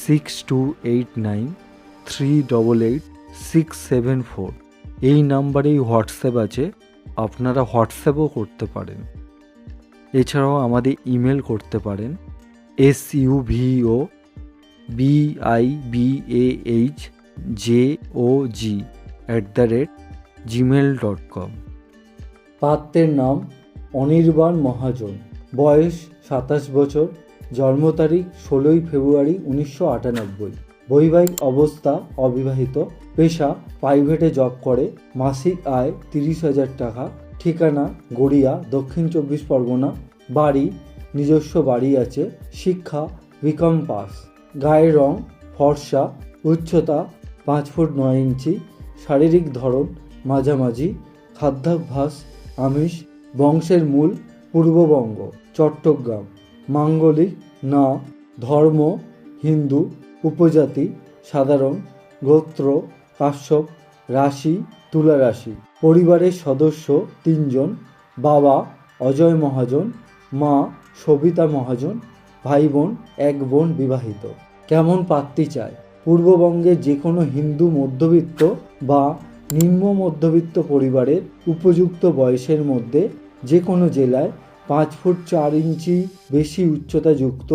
six two eight nine three double eight six seven four এই নাম্বারেই WhatsApp আছে, আপনারা হোয়াটসঅ্যাপও করতে পারেন। এছাড়াও আমাদের ইমেল করতে পারেন S U V O B I B A H J O G at the rate Gmail dot com পাত্রের নাম অনির্বাণ মহাজন, বয়স সাতাশ বছর জন্ম তারিখ ষোলোই ফেব্রুয়ারি উনিশশো আটানব্বই। বৈবাহিক অবস্থা অবিবাহিত। পেশা প্রাইভেটে জব করে। মাসিক আয় তিরিশ হাজার টাকা। ঠিকানা গড়িয়া দক্ষিণ চব্বিশ পরগনা। বাড়ি নিজস্ব বাড়ি আছে। শিক্ষা বিকম পাস। গায়ের রং ফর্সা। উচ্চতা পাঁচ ফুট নয় ইঞ্চি। শারীরিক ধরন মাঝামাঝি। খাদ্যাভ্যাস, আমিষ। বংশের মূল পূর্ববঙ্গ, চট্টগ্রাম। মাঙ্গলিক না, ধর্ম, হিন্দু, উপজাতি, সাধারণ, গোত্র কাশ্যপ রাশি তুলা রাশি পরিবারের সদস্য তিনজন, বাবা অজয় মহাজন, মা সবিতা মহাজন ভাই বোন এক বোন বিবাহিত। কেমন পাত্রী চায়? পূর্ববঙ্গের যে কোনো হিন্দু মধ্যবিত্ত বা নিম্ন মধ্যবিত্ত পরিবারের উপযুক্ত বয়সের মধ্যে যে কোনো জেলায় পাঁচ ফুট চার ইঞ্চি বেশি উচ্চতাযুক্ত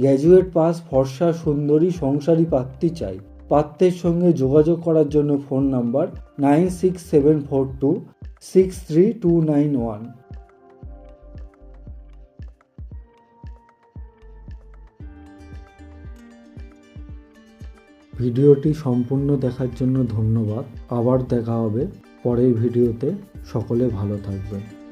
গ্র্যাজুয়েট পাস ফর্সা, সুন্দরী, সংসারী পাত্রী চাই। পাত্রের সঙ্গে যোগাযোগ করার জন্য phone number nine six seven four two six three two nine one ভিডিওটি সম্পূর্ণ দেখার জন্য ধন্যবাদ। আবার দেখা হবে পরের ভিডিওতে। সকলে ভালো থাকবেন।